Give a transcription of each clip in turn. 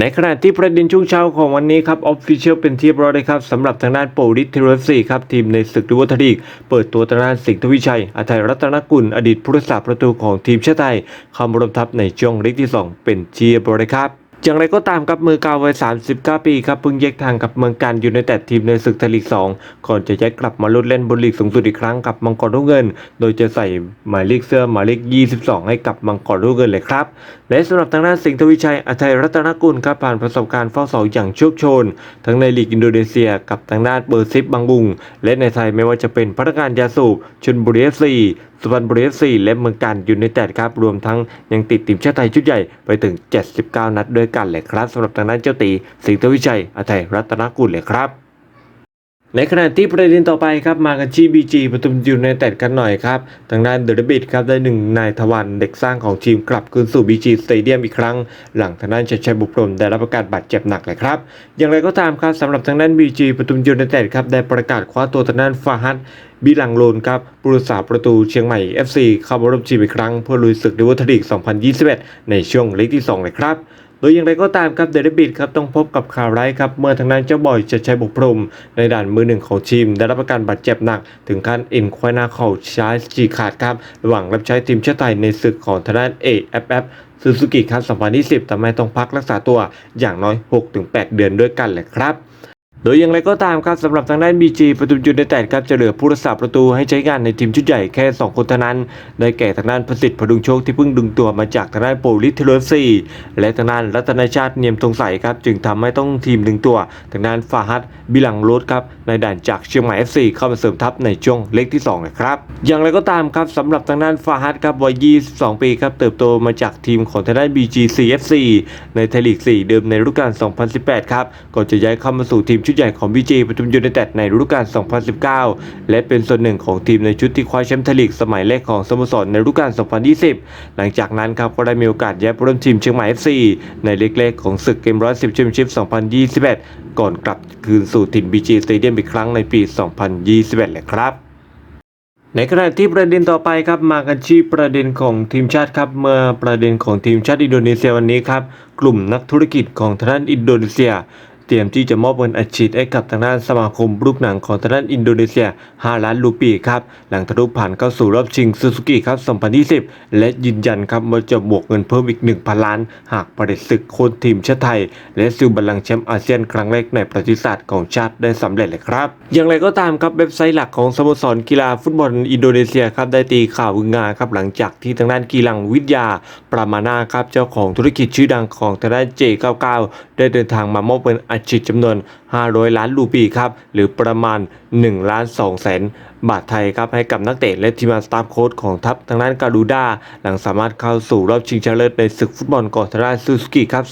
ในขณะที่ประเด็นช่วงเช้าของวันนี้ครับออฟฟิเชียลเป็นที่เรียบร้อยเลยครับสำหรับทางด้านโปริสเทโรซีครับทีมในศึกดูวัตลีก เปิดตัวทางด้านสิงห์ทวิชัยอาทัยรัตนกุล อดีตผู้รักษาประตูของทีมชาติไทยเข้ามารวมทัพในช่วงเล็กที่ 2 เป็นที่เรียบร้อยเลยครับ อย่างไรก็ตามครับมือกาววัย 39 ปีครับเพิ่งแยกทางกับเมืองการยูไนเต็ดทีมในศึกไทยลีก 2 ก่อนจะย้ายกลับมาลุ้นเล่นบนลีกสูงสุดอีกครั้งกับมังกรรุ่งเงิน โดยจะใส่หมายเลขเสื้อหมายเลข 22 ให้กับมังกรรุ่งเงินเลยครับ และสำหรับทางด้านสิงห์ทวิชัยอาทัยรัตนกุลครับผ่านประสบการณ์เฝ้าเสาอย่างโชคโชน ทั้งในลีกอินโดนีเซีย กับทางด้านเบอร์ซิปบางบุง และในไทยไม่ว่าจะเป็นพนักงานยาสูบชนบุรีเอฟซี สุพรรณบุรีเอฟซีและเมืองการยูไนเต็ดครับรวมทั้งยังติดทีมชาติไทยชุดใหญ่ไปถึง 79 นัดด้วยกันเลยครับสำหรับทางด้านเจ้าตีสิงห์ทวิชัยอาทัยรัตนกุลเลยครับในขณะที่ประเด็นต่อไปครับมากันที่บีจีปทุมยูไนเต็ดกันหน่อยครับทางด้านเดอะบิดครับได้หนึ่งนายทวันเด็กสร้างของทีมกลับคืนสู่บีจีสเตเดียมอีกครั้ง หลังทางด้านชัยชัยบุพรมได้รับประกาศบาดเจ็บหนักเลยครับ อย่างไรก็ตามครับสำหรับทางด้านบีจีปทุมยูไนเต็ดครับได้ประกาศคว้าตัวทางด้านฟาฮัด บิลังโลนครับผู้รักษาประตูเชียงใหม่ FC เข้ามาร่วมทีมอีกครั้งเพื่อลุยศึกดิวอทลีก 2021 ในช่วงเล็กที่สองเลยครับโดยอย่างไรก็ตามครับเดลิบิดครับต้องพบกับข่าวร้ายครับเมื่อทางด้านเจ้าบอยจะใช้บุกพรม ในด่านมือหนึ่งของทีม ได้รับประการบาดเจ็บหนัก ถึงขั้นเอ็นควายนาเข่าช้ายฉีกขาดครับระหว่างรับใช้ทีมชาติไทยในศึกของทางด้าน AFF ซูซูกิครับ2020ทำให้ต้องพักรักษาตัวอย่างน้อย 6-8 เดือนด้วยกันแหละครับ โดยอย่างไรก็ตามครับสำหรับทางด้าน BG ประตูยูไนเต็ดครับจะเหลือผู้รักษาประตูให้ใช้งานในทีมชุดใหญ่แค่ 2 คนเท่านั้น ได้แก่ทางด้านประสิทธิ์พดุงโชคที่เพิ่งดึงตัวมาจากทางด้านโปลิสเทโรซีและทางด้านรัตนชาติเนียมทงใสครับจึงทำให้ต้องทีมดึงตัวทางด้านฟาฮัดบิลังโรดครับในด่านจากเชียงใหม่ FC เข้ามาเสริมทัพในช่วงเล็กที่2นะครับอย่างไรก็ตามครับสำหรับทางด้านฟาฮัดครับวัย 22 ปีครับเติบโตมาจากทีมของทางด้าน BGCFC ในไทยลีก 4 เดิมในฤดูกาล 2018 ครับก่อนจะย้ายเข้ามาสู่ทีมชุดใหญ่ของ BG ปทุมยูไนเต็ดในฤดูกาล 2019 และเป็นส่วนหนึ่งของทีมในชุดที่คว้าแชมป์ไทยลีกสมัยแรกของสโมสรในฤดูกาล 2020 หลังจากนั้นครับก็ได้มีโอกาสย้ายไปร่วมทีมเชียงใหม่ FC ในเล็กๆของศึกเกมร้อยสิบแชมเปี้ยนชิพ 2021 ก่อนกลับคืนสู่ทีม BG Stadium อีกครั้งในปี 2021 แหละครับในขณะที่ประเด็นต่อไปครับมากันที่ประเด็นของทีมชาติครับเมื่อประเด็นของทีมชาติอินโดนีเซียวันนี้ครับกลุ่มนักธุรกิจของทางด้านอินโดนีเซีย เตรียมที่จะมอบเงินอัดฉีดให้กับทางด้านสมาคมลูกหนังของทางด้านอินโดนีเซีย 5 ล้านรูปีครับ หลังทะลุผ่านเข้าสู่รอบชิงซูซูกิครับ2020 และยืนยันครับว่าจะบวกเงินเพิ่มอีก 1,000 ล้าน หากประเด็จศึกโค่นทีมชาติไทย และซิลบัลลังก์แชมป์อาเซียนครั้งแรกในประวัติศาสตร์ของชาติได้สำเร็จเลยครับ อย่างไรก็ตามครับเว็บไซต์หลักของสโมสรกีฬาฟุตบอลอินโดนีเซียครับได้ตีข่าววึงงาครับหลังจากที่ทางด้านกีฬาวิทยาปรามานาครับเจ้าของธุรกิจชื่อดังของทางด้าน J99 ได้เดินทางมามอบเงินอัดฉีดจำนวน500 ล้านรูปีครับหรือประมาณ1ล้าน2แสนบาทไทยครับให้กับนักเตะและทีมงานสตาฟโค้ชของทัพทางด้านการูด้าหลังสามารถเข้าสู่รอบชิงชนะเลิศในศึกฟุตบอลกอทาราซูซูกิครับ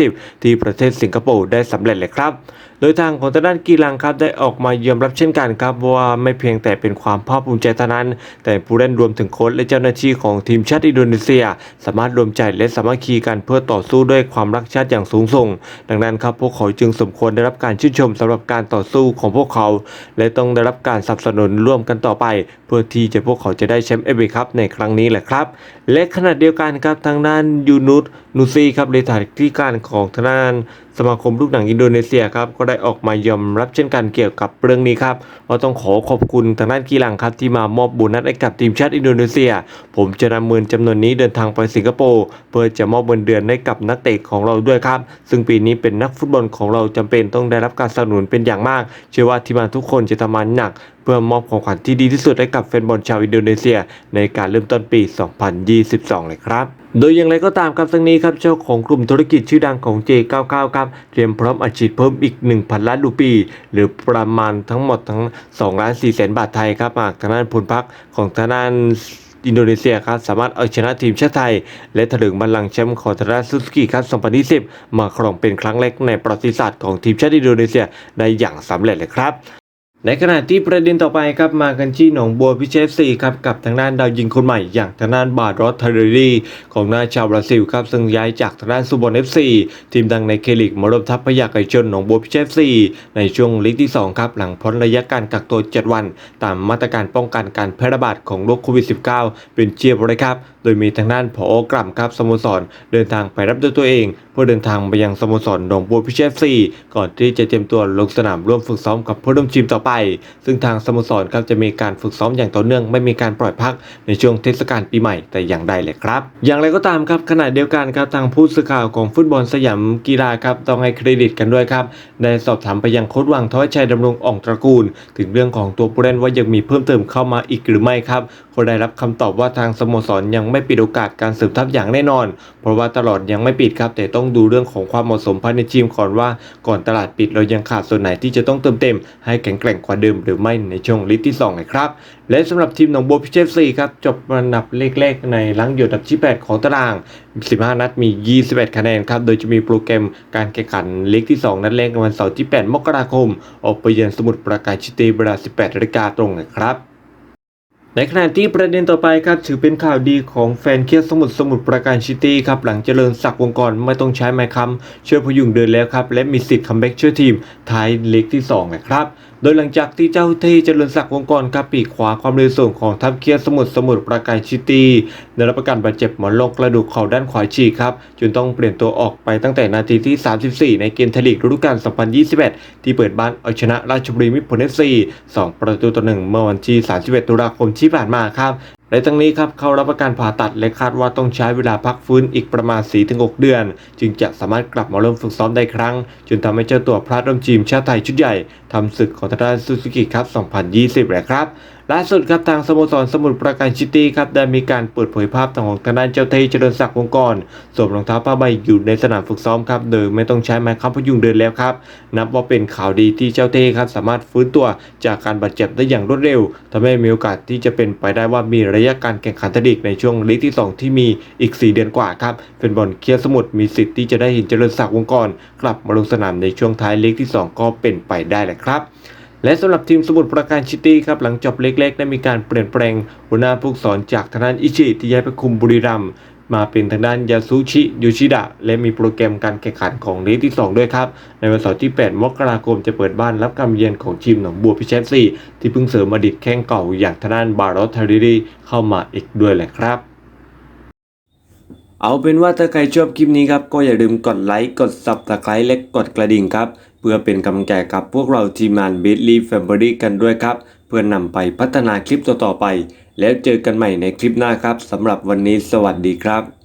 2020 ที่ประเทศสิงคโปร์ได้สำเร็จเลยครับ โดยทางของทางด้านกีฬาครับได้ออกมายอมรับเช่นกันครับว่าไม่เพียงแต่เป็นความภาคภูมิใจเท่านั้น แต่ผู้เล่นรวมถึงโค้ชและเจ้าหน้าที่ของทีมชาติอินโดนีเซีย สามารถรวมใจและสามัคคีกันเพื่อต่อสู้ด้วยความรักชาติอย่างสูงส่ง ดังนั้นครับพวกเขาจึงสมควรได้รับการชื่นชมสำหรับการต่อสู้ของพวกเขา และต้องได้รับการสนับสนุนร่วมกันต่อไป เพื่อที่จะพวกเขาจะได้แชมป์เอฟเอครับในครั้งนี้แหละครับ และขณะเดียวกันครับทางด้านยูนุสนูซีครับเลขาธิการของทางด้าน สมาคมลูกหนังอินโดนีเซียครับก็ได้ออกมายอมรับเช่นกันเกี่ยวกับเรื่องนี้ครับว่าต้องขอขอบคุณทางด้านกีฬาครับที่มามอบโบนัสให้กับทีมชาติอินโดนีเซีย ผมจะนำเงินจำนวนนี้เดินทางไปสิงคโปร์เพื่อจะมอบเงินเดือนให้กับนักเตะของเราด้วยครับ ซึ่งปีนี้เป็นนักฟุตบอลของเราจำเป็นต้องได้รับการสนับสนุนเป็นอย่างมาก เชื่อว่าทีมงานทุกคนจะทำงานหนัก เพื่อมอบของขวัญที่ดีที่สุดให้กับแฟนบอลชาวอินโดนีเซีย ในการเริ่มต้นปี 2022 เลยครับ โดยอย่างไรก็ตามครับทั้งนี้ครับเจ้าของกลุ่มธุรกิจชื่อดังของ J99 ครับเตรียมพร้อมอัดฉีดเพิ่มอีก 1,000 ล้านรูปี หรือประมาณทั้งหมดทั้ง2ล้าน4แสนบาทไทยครับหากทางด้านผลพักของทางด้านอินโดนีเซียครับสามารถเอาชนะทีมชาติไทย และถลึงบัลลังก์แชมป์ของทางด้านซูซูกิครับ2020 มาครองเป็นครั้งแรกในประวัติศาสตร์ของทีมชาติอินโดนีเซียได้อย่างสำเร็จเลยครับ ในขณะที่ประเด็นต่อไปครับมากันที่หนองบัวพิเชษซีครับกับทางด้านดาวยิงคนใหม่อย่างทางด้านบาร์รอสทาเรรีของนาชาวบราซิลครับซึ่งย้ายจากทางด้านซูบอนเอฟซีทีมดังในเคลิกมารวมทัพพยาไก่ชนหนองบัวพิเชษซีในช่วงลีกที่สองครับ หลังพ้นระยะการกักตัว 7 วัน ตามมาตรการป้องกันการแพร่ระบาดของโรคโควิด -19 เป็นเชียบเลยครับ โดยมีทางด้านผอกลัมครับสโมสร เดินทางไปรับด้วยตัวเอง เพื่อเดินทางไปยังสโมสรหนองบัวพิเชษซีก่อนที่จะเตรียมตัวลงสนามร่วมฝึกซ้อมกับผู้ร่วมทีมต่อไปซึ่งทางสโมสรครับจะมีการฝึกซ้อมอย่างต่อเนื่องไม่มีการปล่อยพักในช่วงเทศกาลปีใหม่แต่อย่างใดเลยครับ อย่างไรก็ตามครับขณะเดียวกันครับทางผู้สื่อข่าวของฟุตบอลสยามกีฬาครับต้องให้เครดิตกันด้วยครับได้สอบถามไปยังโค้ชวังทวัชชัยดำรงอ่องตระกูล ถึงเรื่องของตัวผู้เล่นว่ายังมีเพิ่มเติมเข้ามาอีกหรือไม่ครับก็ได้รับคำตอบว่าทางสโมสรยังไม่ปิดโอกาสการเสริมทัพอย่างแน่นอน เพราะว่าตลอดยังไม่ปิดครับ แต่ต้องดูเรื่องของความเหมาะสมภายในทีมก่อนว่าก่อนตลาดปิดเรายังขาดส่วนไหนที่จะต้องเติมเต็มให้แข็งแกร่งกว่าเดิมหรือไม่ในช่วงลิตที่2นะครับ และสำหรับทีมหนองบัวพิเชษซีครับจบอันดับเลขๆในหลังอยู่อันดับที่ 8 ของตาราง 15 นัดมี 21 คะแนนครับ โดยจะมีโปรแกรมการแข่งขันลีกที่ 2 นัดแรกในวันเสาร์ที่ 8 มกราคม ออกไปเยือนสมุทรปราการชิตีเวลา 18นาฬิกาตรงนะครับในขณะที่ประเด็นต่อไปครับถือเป็นข่าวดีของแฟนเคียสมุทรสมุทรปราการซิตี้ครับหลังเจริญศักดิ์วงกรไม่ต้องใช้ไม้ค้ำช่วยพยุงเดินแล้วครับ และมีสิทธิ์คัมแบ็กช่วยทีมท้ายเล็กที่2นะครับ โดยหลังจากที่เจ้าเทเจริญศักดิ์วงกรครับปีกขวาความเร็วสูงของทัพเคียสมุทรสมุทรปราการชิตีได้รับประกันบาดเจ็บหมอนรองกระดูกเข่าด้านขวาฉีกครับจนต้องเปลี่ยนตัวออกไปตั้งแต่นาทีที่ 34 ในเกมไทยลีกฤดูกาล 2021 ที่เปิดบ้านเอาชนะราชบุรีมิตรผลเอฟซี2ประตูต่อหนึ่งเมื่อวันที่ 31 ตุลาคมที่ผ่านมาครับ และทั้งนี้ครับเขารับประการผ่าตัดและคาดว่าต้องใช้เวลาพักฟื้นอีกประมาณ 4-6 เดือน จึงจะสามารถกลับมาเริ่มฝึกซ้อมได้ครั้ง จนทำให้เจ้าตัวพลาดร่วมทีมชาติไทยชุดใหญ่ทำศึกของทางด้านซูซูกิครับ 2020 แหละครับล่าสุดครับทางสโมสรสมุทรปราการซิตี้ครับได้มีการเปิดเผยภาพของทางด้านเจ้าเทเจริญศักดิ์วงกรสวมรองเท้าผ้าใบอยู่ในสนามฝึกซ้อมครับโดยไม่ต้องใช้ไม้ค้ำพยุงเดินแล้วครับนับว่าเป็นข่าวดีที่เจ้าเทครับสามารถฟื้นตัวจากการบาดเจ็บได้อย่างรวดเร็วทำให้มีโอกาสที่จะเป็นไปได้ว่ามีระยะการแข่งขันทลีกในช่วงลีกที่ 2 ที่มีอีก 4 เดือนกว่าครับเป็นบอลเคียร์สมุทรมีสิทธิ์ที่จะได้เห็นเจริญศักดิ์วงกรกลับมาลงสนามในช่วงท้ายลีกที่ 2 ก็เป็นไปได้แหละครับ และสำหรับทีมสมุทรปราการซิตี้ครับหลังจบเล็กๆ ได้มีการเปลี่ยนแปลงหัวหน้าผู้สอนจากทางด้านอิชิที่ย้ายไปคุมบุรีรัมย์มาเป็นทางด้านยาซุชิยูชิดะ และมีโปรแกรมการแข่งขันของลีกที่ 2 ด้วยครับ ในวันเสาร์ที่ 8 มกราคมจะเปิดบ้านรับการเยือนของทีมหนองบัวพิเชษซีที่เพิ่งเสริมอดีตแข้งเก่าอย่างทางด้านบารอสทาริรีเข้ามาอีกด้วยแหละครับ เอาเป็นว่าถ้าใครชอบคลิปนี้ครับก็อย่าลืมกดไลค์กด Subscribe และกดกระดิ่งครับ พื่อเป็นกำลังใจกับพวกเราทีมงาน b i t l y Family กันด้วยครับ เพื่อนำไปพัฒนาคลิปต่อๆไป แล้วเจอกันใหม่ในคลิปหน้าครับสำหรับวันนี้สวัสดีครับ